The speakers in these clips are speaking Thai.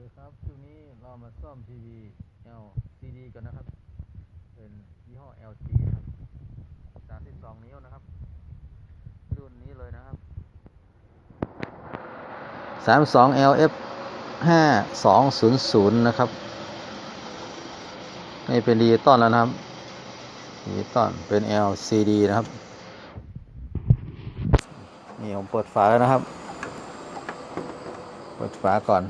ดีครับช่วงนี้เรามาซ่อมทีวี LCD กันนะครับ เป็นยี่ห้อ LG ครับ32 นิ้วนะครับ รุ่นนี้เลยนะครับ 32 LF 5200 นะครับนี่เป็นดีต้อนแล้วนะครับดีต้อนเป็น LCD นะครับ นี่ผมเปิดฝาแล้วนะครับ เปิดฝาก่อน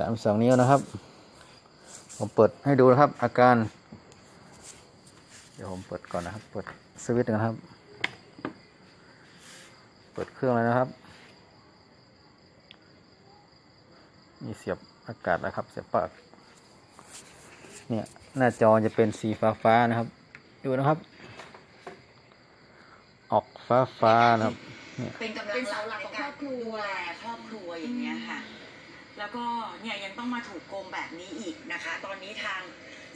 สามสองนิ้วนะครับ ผมเปิดให้ดูนะครับ อาการ เดี๋ยวผมเปิดก่อนนะครับ เปิดสวิตช์นะครับ เปิดเครื่องเลยนะครับนี่เสียบอากาศนะครับ เสียบปลั๊กเนี่ยหน้าจอจะเป็นสีฟ้าฟ้านะครับ ดูนะครับ ออกฟ้าฟ้านะครับ เป็นกำลังเป็นเสาหลักของครอบครัวครอบครัวอย่างเงี้ยค่ะ แล้วก็เนี่ยยังต้องมาถูกโกงแบบนี้อีกนะคะ ตอนนี้ทาง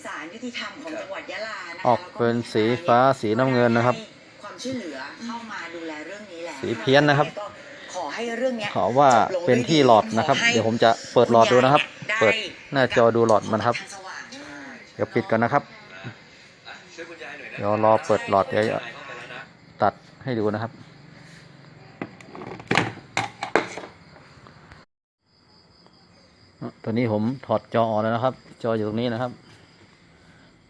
ศาลยุติธรรมของจังหวัดยะลานะคะออกเป็นสีฟ้าสีน้ำเงินนะครับให้ความช่วยเหลือเข้ามาดูแลเรื่องนี้แล้วสีเพี้ยนนะครับก็ขอให้เรื่องเนี้ยขอว่าจบลงเป็นที่หลอดนะครับขอให้เดี๋ยวผมจะเปิดหลอดดูนะครับได้เปิดหน้าจอดูหลอดมันครับทางสว่างเดี๋ยวปิดก่อนนะครับช่วยคุณยายหน่อยนะเดี๋ยวรอเปิดหลอดเดี๋ยวคุณยายเข้าไปแล้วนะตัดให้ดูนะครับ ตอนนี้ผมถอดจอออกแล้วนะครับ จออยู่ตรงนี้นะครับ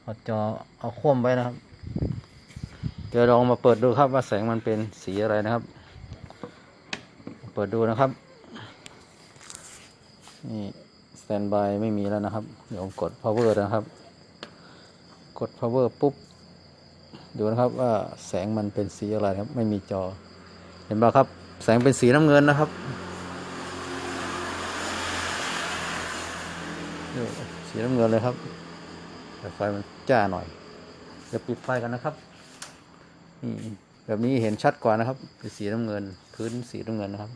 ถอดจอเอาคว่ำไว้นะครับเดี๋ยวลองมาเปิดดูครับว่าแสงมันเป็นสีอะไรนะครับ เปิดดูนะครับ นี่สแตนบายไม่มีแล้วนะครับ เดี๋ยวผมกด power นะครับ กด power ปุ๊บ ดูนะครับว่าแสงมันเป็นสีอะไรครับ ไม่มีจอ เห็นป่ะครับ แสงเป็นสีน้ำเงินนะครับ สีน้ำเงินเลยครับแต่ไฟมันจ้าหน่อยเดี๋ยวปิดไฟกันนะครับนี่แบบนี้เห็นชัดกว่านะครับเป็นสีน้ำเงิน พื้นสีน้ำเงินนะครับ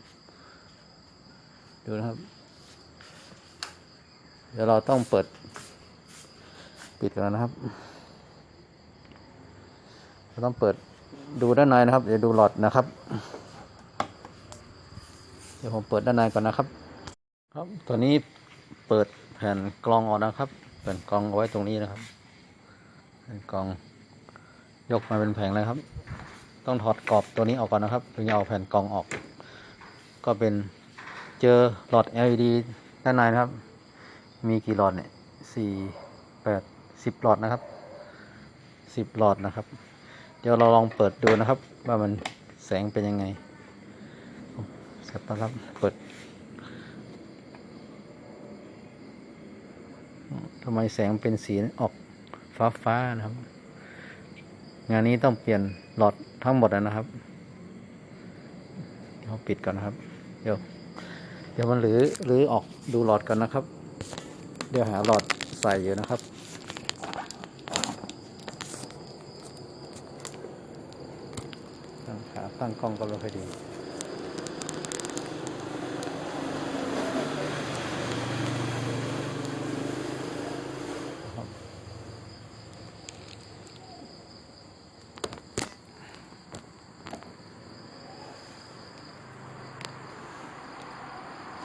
ดูนะครับ เดี๋ยวเราต้องเปิด ปิดกันนะครับเราต้องเปิดดูด้านในนะครับ เดี๋ยวดูหลอดนะครับ เดี๋ยวผมเปิดด้านในก่อนนะครับ ครับตัวนี้เปิด แผ่นกรองออกนะครับแผ่นกรองเอาไว้ตรงนี้นะครับแผ่นกรองยกมาเป็นแผงเลยครับ ต้องถอดกรอบตัวนี้ออกก่อนนะครับถึงจะเอาแผ่นกรองออก ก็เป็นเจอหลอด LED ด้านในนะครับ มีกี่หลอดเนี่ยสี่แปดสิบหลอดนะครับสิบหลอดนะครับ เดี๋ยวเราลองเปิดดูนะครับ ว่ามันแสงเป็นยังไงเสร็จแล้วครับเปิด ทำไมแสงเป็นสีออกฟ้าฟ้าๆนะครับ งานนี้ต้องเปลี่ยนหลอดทั้งหมดนะครับเดี๋ยวปิดก่อนนะครับ เดี๋ยว เดี๋ยวมันหรือหรือออกดูหลอดกันนะครับ เดี๋ยวหาหลอดใส่อยู่นะครับตั้งขาตั้งกล้องก็ไม่ค่อยดี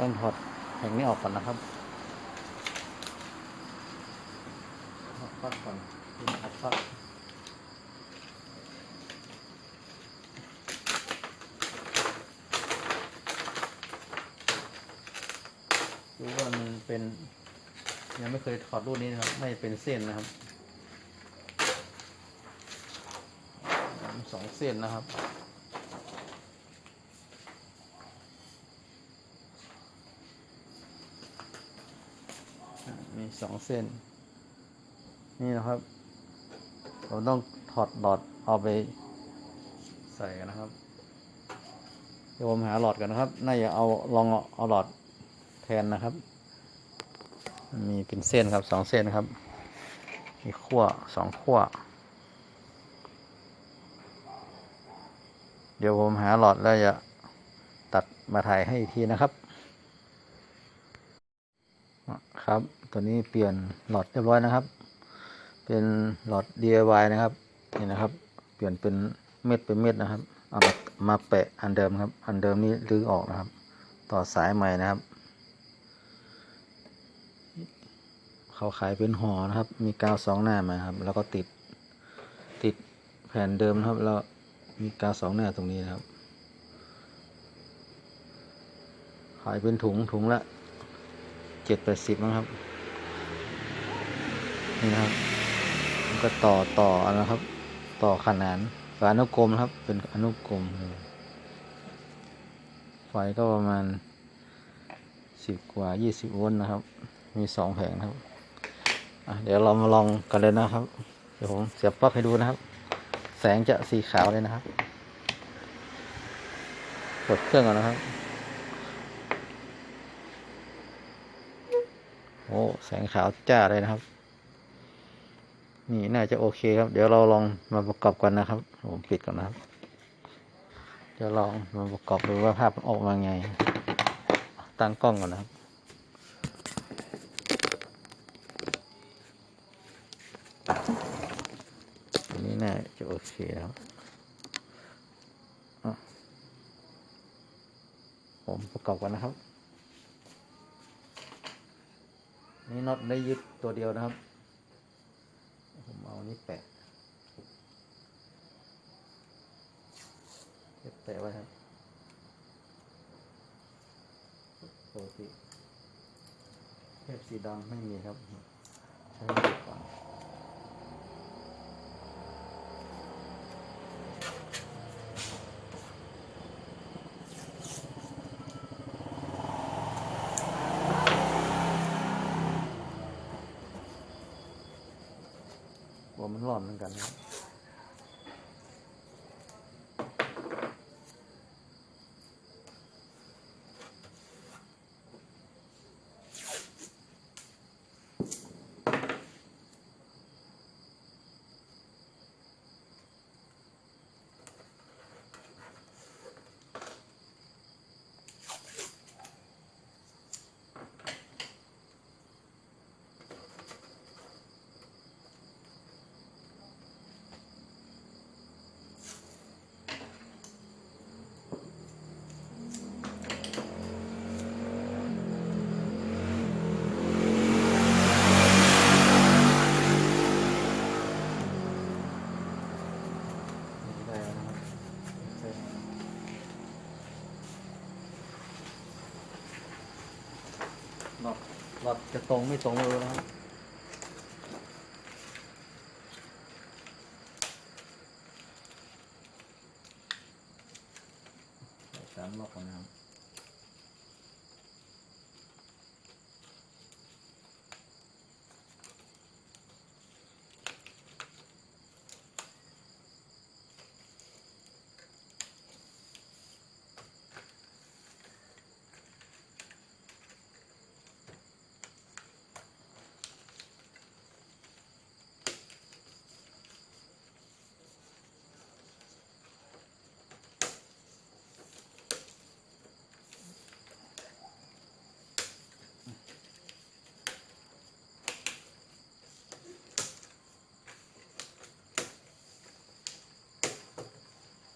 ต้องถอดแผงนี้ออกก่อนนะครับถอดปลั๊กก่อนดูถอดฟักดูว่ามันเป็น ยังไม่เคยถอดรุ่นนี้นะครับ ไม่เป็นเส้นนะครับสองเส้นนะครับ มีสองเส้น นี่นะครับ เราต้องถอดหลอดเอาไปใส่กันนะครับ เดี๋ยวผมหาหลอดกันนะครับ น่าจะเอาลองเอาหลอดแทนนะครับ มีเป็นเส้นครับสองเส้นครับ มีขั้วสองขั้ว เดี๋ยวผมหาหลอดแล้วจะตัดมาถ่ายให้อีกทีนะครับครับ ตัวนี้เปลี่ยนหลอดเรียบร้อยนะครับ เป็นหลอด DIY นะครับนี่นะครับ เปลี่ยนเป็นเม็ดเป็นเม็ดนะครับเอามามาแปะอันเดิมครับ อันเดิมนี้รื้อออกนะครับ ต่อสายใหม่นะครับ เขาขายเป็นห่อนะครับ มีกาวสองหน้ามาครับ แล้วก็ติดติดแผ่นเดิมนะครับ แล้วมีกาวสองหน้าตรงนี้นะครับ ขายเป็นถุงถุงละเจ็ดแปดสิบนะครับ นี่นะครับก็ต่อต่อนะครับ ต่อขนานฝาอนุกรมครับ เป็นอนุกรมเลยไฟก็ประมาณสิบกว่ายี่สิบโวลต์นะครับ มีสองแผงนะครับเดี๋ยวเรามาลองกันเลยนะครับ เดี๋ยวผมเสียบปลั๊กให้ดูนะครับ แสงจะสีขาวเลยนะครับกดเครื่องก่อนนะครับ โอ้ แสงขาวจ้าเลยนะครับ นี่น่าจะโอเคครับ เดี๋ยวเราลองมาประกอบกันนะครับ ผมปิดก่อนนะครับเดี๋ยวลองมาประกอบดูว่าภาพมันออกมาไง ตั้งกล้องก่อนนะครับอันนี้น่าจะโอเคแล้วผมประกอบกันนะครับ นี่น็อตได้ยึดตัวเดียวนะครับ นี้แปะแปะไว้ครับปกติเทปสีดำไม่มีครับ ใช้สีก่อน กลัวมันร้อนเหมือนกันนะครับ ได้แล้วนะครับเสร็จ หลอดหลอดจะตรงไม่ตรงเลยนะครับ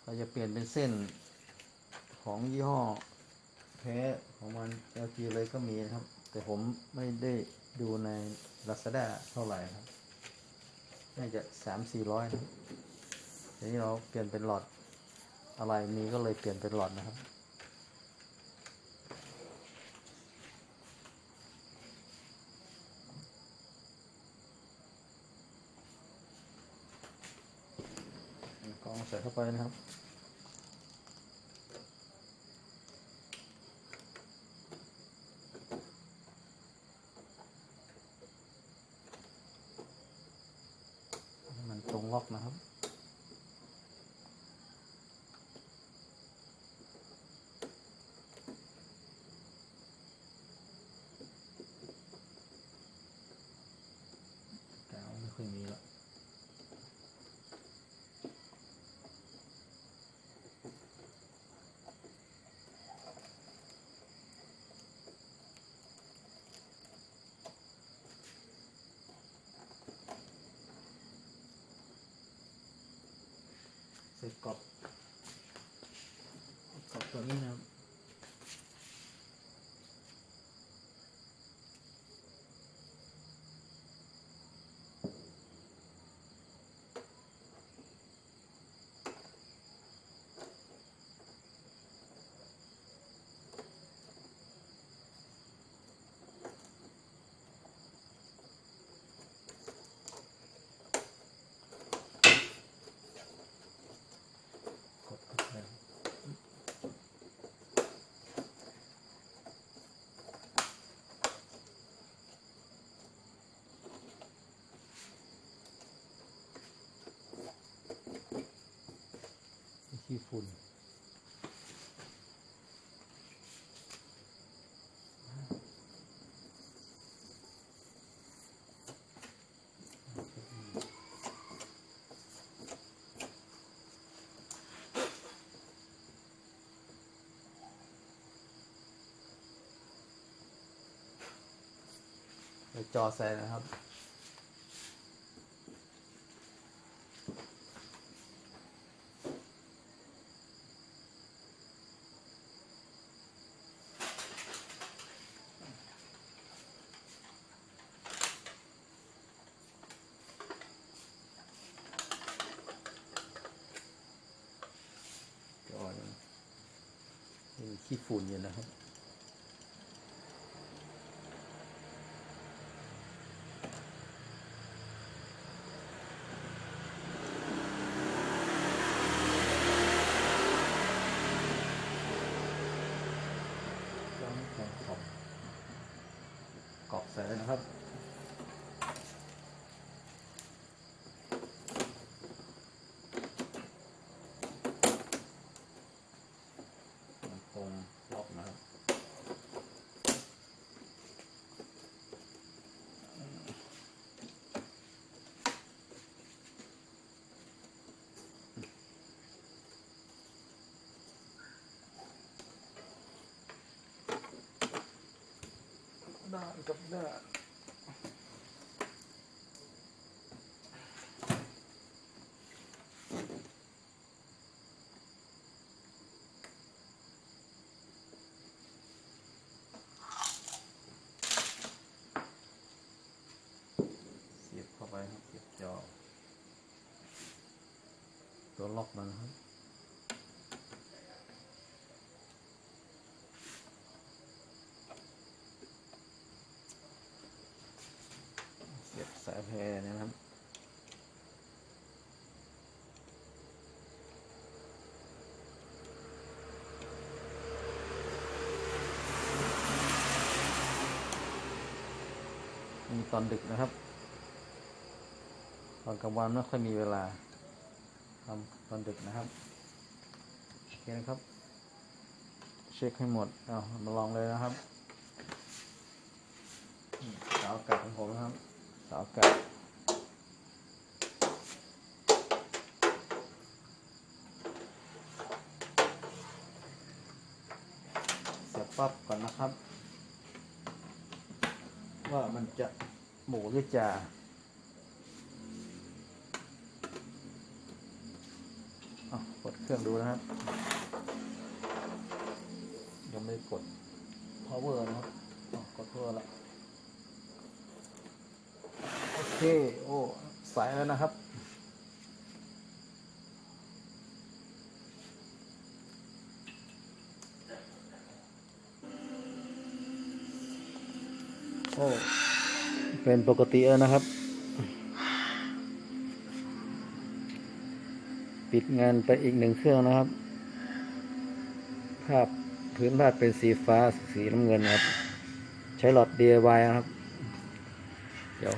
เราจะเปลี่ยนเป็นเส้นของยี่ห้อแท้ของมัน LG เลยก็มีนะครับ แต่ผมไม่ได้ดูใน Lazada เท่าไหร่ครับ น่าจะสามสี่ร้อยนะทีนี้เราเปลี่ยนเป็นหลอดอะไรมีก็เลยเปลี่ยนเป็นหลอดนะครับกองใส่เข้าไปนะครับ ให้ มันตรงล็อกนะครับ กาวไม่ค่อยมีแล้ว น ใส่ กรอบกรอบตัวนี้นะครับ กดเข้าไป ขี้ฝุ่นจอใส่นะครับ ก็ยังมี ขี้ฝุ่นอยู่นะครับ ล้างแข็งขอบกรอบใส่เลยนะครับ ตรงล็อกนะครับ ด้านกับด้านเสียบเข้าไปครับเสียบจอ ตัวล็อกมันครับ เสียบสาย แพรนะครับมีตอนดึกนะครับ ตอนกลางวันไม่ค่อยมีเวลาทำตอนดึกนะครับ โอเคนะครับ เช็คให้หมด เอามาลองเลยนะครับสาวอากาศของผมนะครับ สาวอากาศเสียบปั๊บก่อนนะครับ ว่ามันจะหมูหรือจ่าอะกดเครื่องดูนะครับ ยังไม่ได้กด power นะครับอะกด power ละโอ เค โอ้ สายแล้วนะครับ โอ้ เป็นปกติแล้วนะครับ ปิดงานไปอีกหนึ่งเครื่องนะครับ ภาพพื้นภาพเป็นสีฟ้าสีน้ำเงินครับ ใช้หลอด DIY นะครับ เดี๋ยว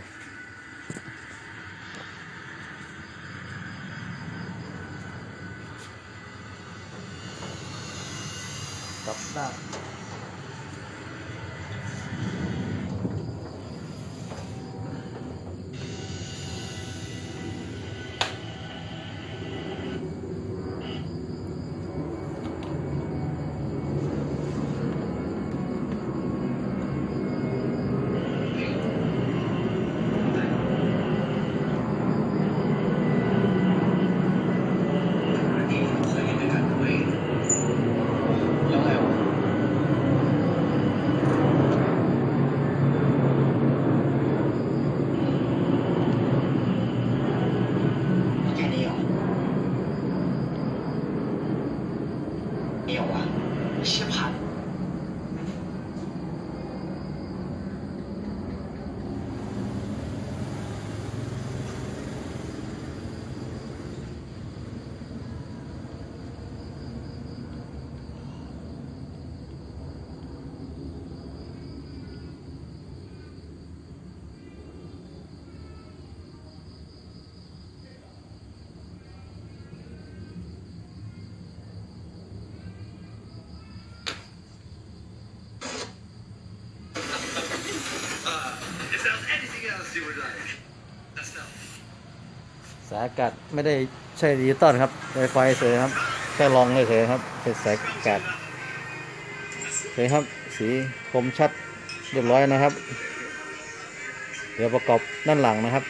สายอากาศไม่ได้ใช้ดิจิตอลครับไวไฟเฉยครับแค่ลองเฉยครับเป็นสายอากาศเฉยครับ สีคมชัดเรียบร้อยนะครับ เดี๋ยวประกอบด้านหลังนะครับ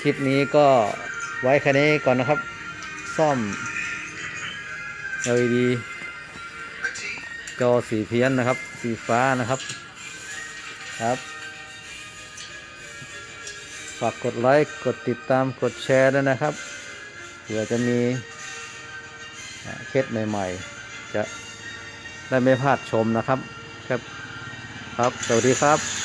คลิปนี้ก็ไว้แค่นี้ก่อนนะครับ ซ่อม LED จอสีเพี้ยนนะครับ สีฟ้านะครับ ครับ ฝากกดไลค์ กดติดตาม กดแชร์ด้วยนะครับ เผื่อจะมีอ่าเคสใหม่ ๆ จะได้ไม่พลาดชมนะครับ ครับ ครับ สวัสดีครับ